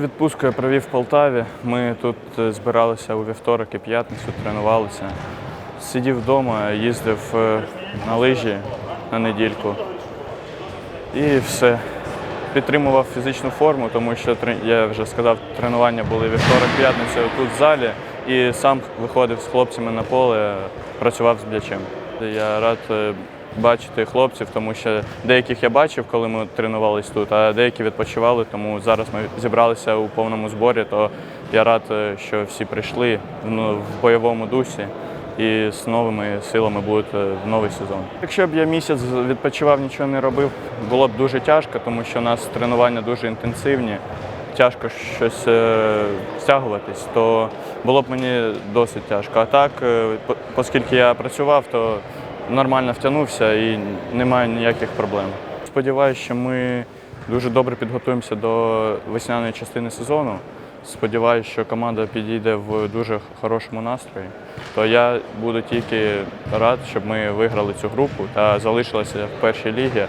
відпустку я провів в Полтаві. Ми тут е, збиралися у вівторок і п'ятницю, тренувалися. Сидів вдома, їздив е, на лижі на недільку. І все. Підтримував фізичну форму, тому що я вже сказав, тренування були вівторок-п'ятниця тут в залі. І сам виходив з хлопцями на поле, працював з м'ячем. Я рад е, бачити хлопців, тому що деяких я бачив, коли ми тренувались тут, а деякі відпочивали. Тому зараз ми зібралися у повному зборі, то я рад, е, що всі прийшли ну, в бойовому дусі і з новими силами будуть е, новий сезон. Якщо б я місяць відпочивав, нічого не робив, було б дуже тяжко, тому що у нас тренування дуже інтенсивні. Тяжко щось е, стягуватись, то було б мені досить тяжко. А так, е, оскільки я працював, то нормально втягнувся і немає ніяких проблем. Сподіваюся, що ми дуже добре підготуємося до весняної частини сезону. Сподіваюся, що команда підійде в дуже хорошому настрої. То я буду тільки рад, щоб ми виграли цю групу та залишилися в першій лігі.